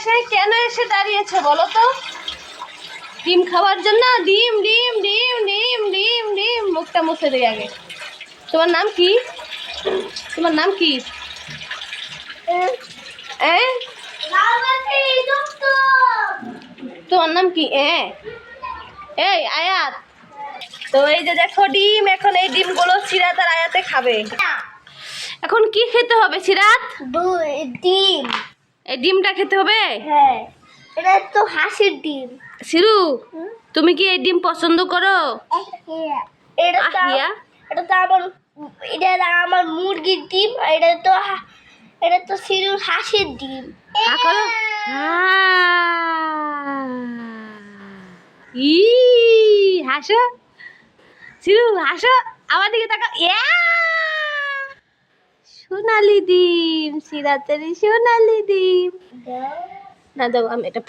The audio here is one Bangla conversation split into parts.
পাশে কেন এসে দাঁড়িয়েছে বলো তো? ডিম খাওয়ার জন্য ডিম ডিম ডিম ডিম ডিম ডিম মুখটা মুছে দিই আগে। তোমার নাম কি? তোমার নাম কি? তোমার নাম কি? এ? এই আয়াত! তো এই যে দেখো ডিম এখন এই ডিমগুলো সিরাত আর আয়াতে খাবে। এখন কি খেতে হবে সিরাত? ডিম। এই ডিমটা খেতে হবে? হ্যাঁ এটা তো হাসির ডিম। সিরু তুমি কি এই ডিম পছন্দ করো? এটা তো এটা তো আমার এটা আমার মুরগির ডিম আর এটা তো এটা তো সিরুর হাসির ডিম। করো। ই হাসো। সিরু হাসো। আমার দিকে তাকা ইয়া! সোনালি ডিম সিরাতের সোনালি ডিম। না দেবো আমি এটা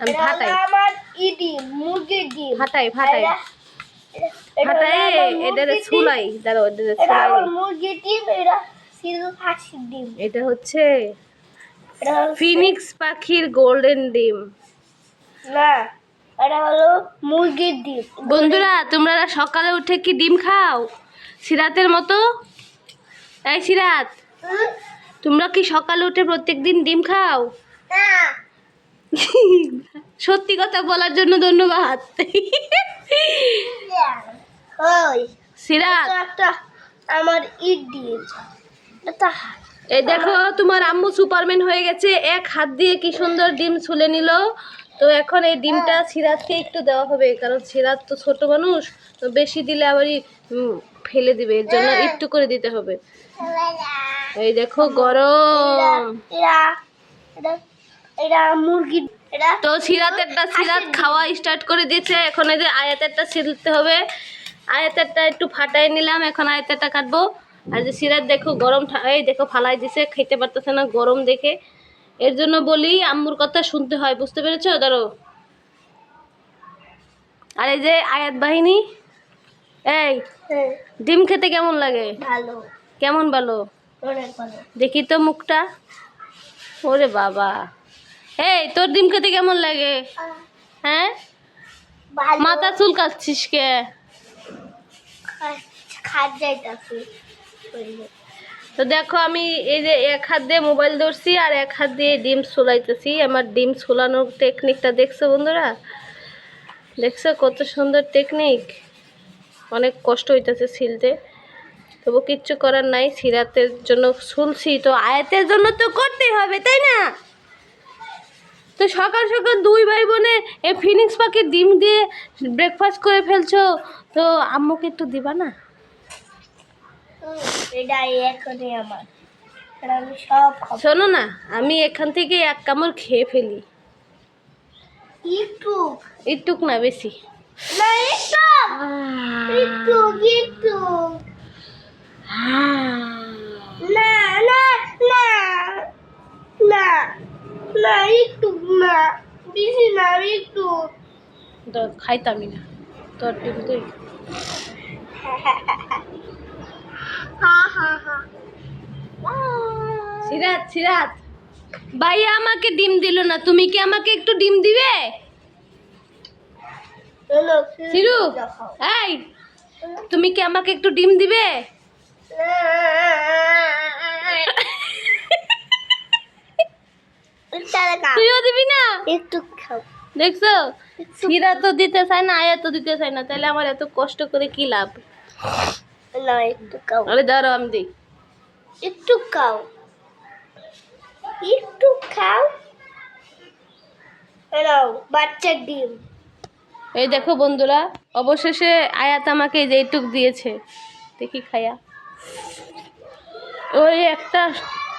আমি ফাটাই। আমার ই ডিম মুরগির ডিম ফাটাই। ফাটাই মুরগির ডিম। ছুলাই। দাঁড়াও এটা এটা ছুলাই। মুরগির ডিম এটা সিরুর হাসির ডিম এটা হচ্ছে ফিনিক্স পাখির গোল্ডেন ডিম। না এটা হলো মুরগির ডিম। বন্ধুরা তোমরা সকালে উঠে কি ডিম খাও? সিরাতের মতো? এই সিরাত তোমরা কি সকালে উঠে প্রত্যেক দিন ডিম খাও? সত্যি কথা বলার জন্য ধন্যবাদ। সিরাত আমার ইট এই দেখো তোমার আম্মু সুপারম্যান হয়ে গেছে। এক হাত দিয়ে কি সুন্দর ডিম ছুলে নিল। তো এখন এই ডিমটা সিরাতকে একটু দেওয়া হবে কারণ সিরাত তো ছোট মানুষ তো বেশি দিলে আবারই উম, ফেলে দিবে এর জন্য একটু করে দিতে হবে। এই দেখো গরম। এটা মুরগি তো সিরাতেরটা সিরাত খাওয়া স্টার্ট করে দিয়েছে। এখন এই যে আয়াতেরটা ছিলতে হবে। আয়াতেরটা একটু ফাটাই নিলাম। এখন আয়াতেরটা কাটবো। আর যে সিরাত দেখো গরম এই দেখো ফালাই দিছে খেতে পারতেছে না গরম দেখে। এর জন্য বলি আম্মুর কথা শুনতে হয় বুঝতে পেরেছ? ধরো। আর এই যে আয়াত বাহিনী এই ডিম খেতে কেমন লাগে? ভালো। কেমন ভালো? দেখি তো মুখটা। ওরে বাবা। এই তোর ডিম খেতে কেমন লাগে? হ্যাঁ? মাথা চুল চুলকাচ্ছিস কে? তো দেখো আমি এই যে এক হাত দিয়ে মোবাইল ধরছি আর এক হাত দিয়ে ডিম সোলাইতেছি আমার ডিম সোলানোর টেকনিকটা দেখছ বন্ধুরা? দেখছ কত সুন্দর টেকনিক অনেক কষ্ট হইতেছে ছিলতে। তবু কিচ্ছু করার নাই সিরাতের জন্য শুনছি তো আয়াতের জন্য তো করতেই হবে তাই না? তো সকাল সকাল দুই ভাই বোনে এই ফিনিক্স পাখির ডিম দিয়ে ব্রেকফাস্ট করে ফেলছো তো আম্মুকে একটু দিবা না? শোনো না আমি এখান থেকে এক কামড় খেয়ে ফেলি। একটু একটুক না বেশি। একটু একটু না না না না না একটু না বেশি না একটু তো খাইতামই না তোর ডিম তুই হা হা হা সিরাত সিরাত ভাইয়া আমাকে ডিম দিল না। তুমি কি আমাকে একটু ডিম দিবে? সিরু এই তুমি কি আমাকে একটু ডিম দিবে? তুইও দিবি না? একটু খাও। দেখছ? সিরা তো দিতে চায় না আয়া তো দিতে চায় না তাহলে আমার এত কষ্ট করে কি লাভ? না একটু খাও। আরে দাঁড়াও আমি দিই। একটু খাও। একটু খাও। বাচ্চার ডিম। এই দেখো বন্ধুরা অবশেষে আয়াত আমাকে এই যে এইটুক দিয়েছে। দেখি খায়া। ওই একটা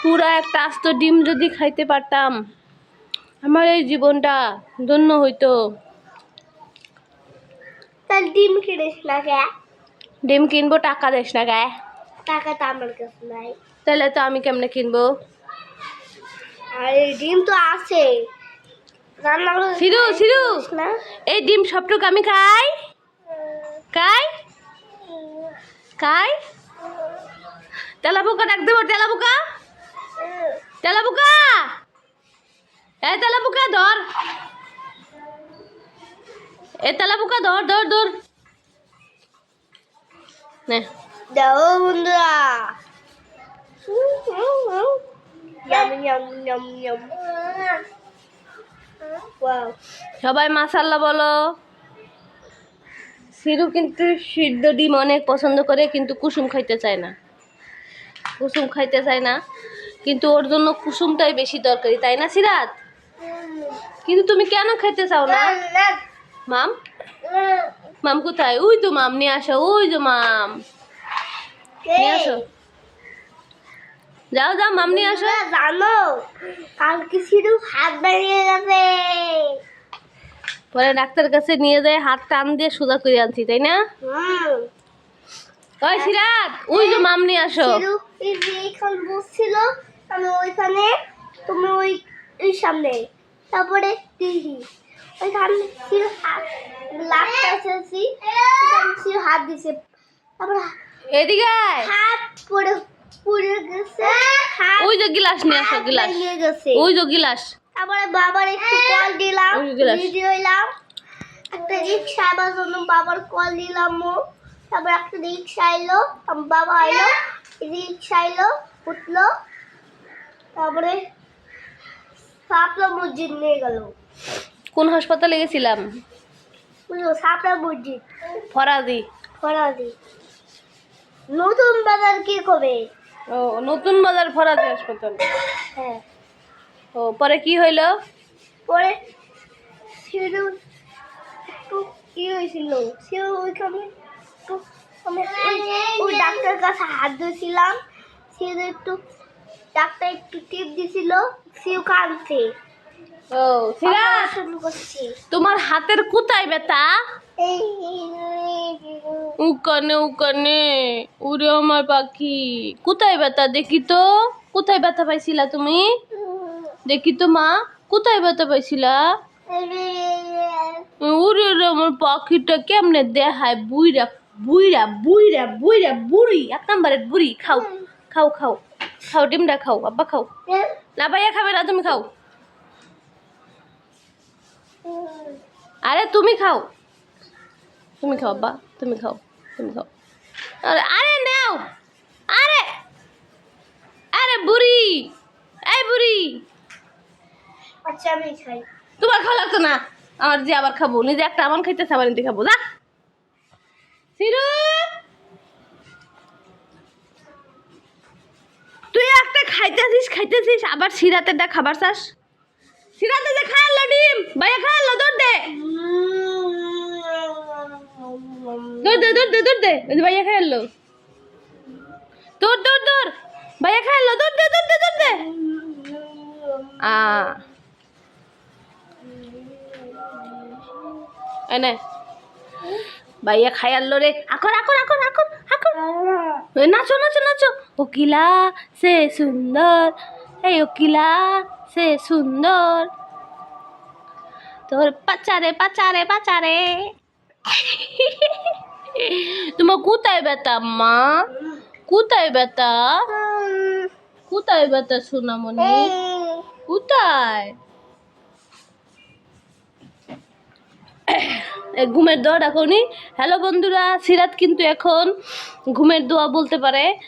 পুরা একটা আস্ত ডিম যদি খাইতে পারতাম আমার এই জীবনটা ধন্য হইতো। তার ডিম কিনিস না কে? ডিম কিনবো টাকা দেস না গায়ে টাকা তো আমার কাছে নাই। তাহলে তো আমি কেমনে কিনবো? আর এই ডিম তো আছে। সিরু না? এই ডিম সবটুকু আমি খাই। খাই? খাই? তেলা পোকা ডাক দেবো তেলা পোকা তেলা পোকা এ তেলা পোকা ধর। এ তেলা পোকা ধর ধর ধর। নে। দাও বন্ধুরা। Yum, yum, yum, yum. সবাই মাসাল্লাহ বলো। সিরু কিন্তু সিদ্ধ ডিম অনেক পছন্দ করে, কিন্তু কুসুম খাইতে চায় না। কুসুম খাইতে চায় না, কিন্তু ওর জন্য কুসুমটাই বেশি দরকারি, তাই না সিরাত? কিন্তু তুমি কেন খাইতে চাও না? মাম? মাম কোথায়? ওই তো মাম, নিয়ে আসো, ওই তো মাম। নিয়ে আসো। যাও যাও মামনি আসো। জানো কালকে শুধু হাত দাঁড়িয়ে গেছে পরে ডাক্তার কাছে নিয়ে যায় হাত টান দিয়ে সোজা করে আনছি তাই না? ওই সিরাত ওই যে মামনি আসো। এই যে এইখান বসছিল আমি ওইখানে তুমি ওই ওই সামনে তারপরে দিদি ওইখানে শিরু হাত লাগতে এসেছি শিরু হাত দিছে। তারপরে এদিকে। হাত পড়ে হাত ওই যে গিলাস নিয়ে আসো গিলাস। ওই যে গিলাস। তারপরে বাবার একটু কল দিলাম। ভিডিও এলাম। একটা রিক্সা আবার জন্য বাবার কল দিলাম ও। তারপর একটা রিক্সা এলো বাবা এলো রিক্সা এলো উঠল। তারপরে সাপলা মসজিদ নিয়ে গেল। কোন হাসপাতালে গেছিলাম? সাপলা মসজিদ। ফরাজি। ফরাদি নতুন বাজার কি কবে ও নতুন বাজার ফরাজি হাসপাতাল। হ্যাঁ। ও পরে কি হইল? পরে সেটা একটু কি হয়েছিল। সে ওইখানে একটু আমি ওই- ডাক্তার কাছে হাত ধুয়েছিলাম। সে একটু ডাক্তার একটু টিপ দিছিল সেও কাঁদছে। ও তোমার হাতের কোথায় ব্যথা? উকানে উকানে উরে আমার পাখি। কোথায় ব্যথা? দেখি তো, কোথায় ব্যথা পাইছিলা তুমি? দেখি তো, মা, কোথায় ব্যথা পাইছিলা? উরে রে আমার পাখিটা কেমনে দেখায়? বুইরা বুইরা বুইরা বুইরা বুড়ি। এক নাম্বারের বুড়ি, খাও খাও খাও। খাও, ডিমটা খাও, আব্বা খাও। না ভাইয়া খাবে না, তুমি খাও। আরে তুমি খাও। তুমি খাও বা তুমি খাও তুমি খাও। আরে আরে নাও। আরে আরে বুড়ি এই বুড়ি। আচ্ছা আমি খাই। তোমার খাওয়া লাগতো না। আমার যে আবার খাব নিজে একটা আমার খাইতেছে আবার নিতে খাব। যা। সিরু। তুই একটা খাইতেছিস খাইতেছিস আবার সিরাতেরটা খাবার চাস। সিরাতে যে খাওয়ালো ডিম ভাইয়া খাওয়ালো দৌড় দে। দৌড় দে দৌড় দে দৌড় দে। ভাইয়া খাইলো দৌড় দৌড় দৌড়। ভাইয়া খাইলো দৌড় দে দৌড় দে দৌড় দে। আ। এনে ভাইয়া খাই আনলো রে। আকর আকর আকর আকর আকর নাচো নাচো নাচো। ওকিলা সে সুন্দর। এই ওকিলা সে সুন্দর। তোর পাচারে পাচারে পাচারে। তোমার কোথায় ব্যথা, মা? কোথায় ব্যথা? কোথায় ব্যথা, সোনামণি? কোথায়? ঘুমের দোয়া ডাকনি হ্যালো বন্ধুরা, সিরাত কিন্তু এখন ঘুমের দোয়া বলতে পারে।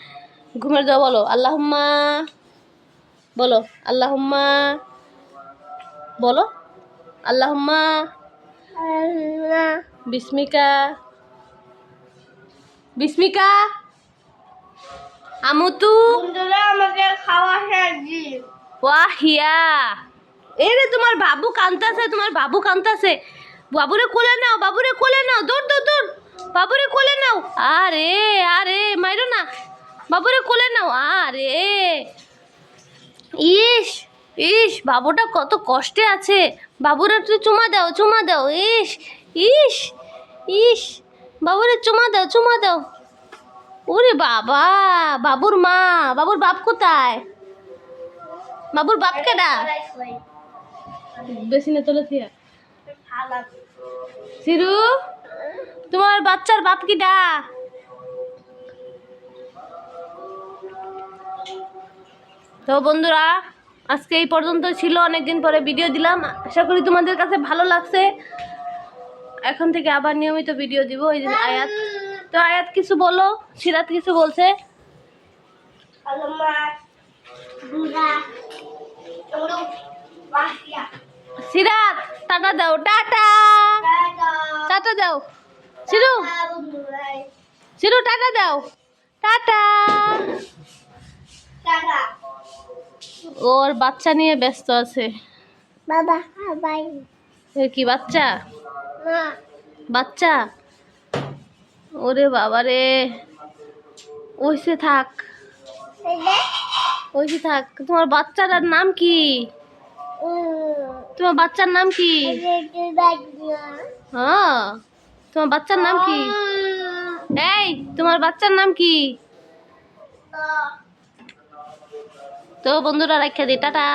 ঘুমের দোয়া বলো, আল্লাহুম্মা। বলো আল্লাহুম্মা। বলো। আল্লাহুম্মা বিস্মিকা। বিস্মিকা। আমুতু। ওয়াহিয়া। এই রে তোমার বাবু কান্তাছে তোমার বাবু কান্তাছে। বাবুরে কোলে নাও বাবুরে কোলে নাও দৌড় দৌড় দৌড়। বাবুরে কোলে নাও। আরে আরে মাইরো না। বাবুরে কোলে নাও আরে। ইস। ইস, বাবুটা কত কষ্টে আছে। বাবুরে একটু চুমা দাও চুমা দাও, ইস ইস ইস। বাবুরে চুমা দাও চুমা দাও। ওরে বাবা, বাবুর মা, বাবুর বাপ কোথায়? বাবুর বাপ কেডা? বেশি না তোলে থিয়া সিরু, তোমার বাচ্চার বাপ কি কিডা? তো বন্ধুরা আজকে এই পর্যন্ত ছিল, অনেকদিন পরে ভিডিও দিলাম। আশা করি তোমাদের কাছে ভালো লাগছে। এখন থেকে আবার নিয়মিত ভিডিও দিব ওই যে আয়াত। তো আয়াত কিছু বলো, সিরাত কিছু বলছে. সিরাত, টাটা দাও, টাটা। টাটা দাও। সিরু. সিরু টাটা দাও। টাটা। Dadah. ওর বাচ্চা নিয়ে ব্যস্ত আছে. Bye. কি বাচ্চা? বাচ্চা? ওরে বাবারে ওইসে থাক। ওইসে থাক। তোমার বাচ্চাটার নাম কি. তোমার বাচ্চার নাম কি? হ্যাঁ। তোমার বাচ্চার নাম কি? এই তোমার বাচ্চার নাম কি. তো বন্ধুরা রাখা দিই টাটা।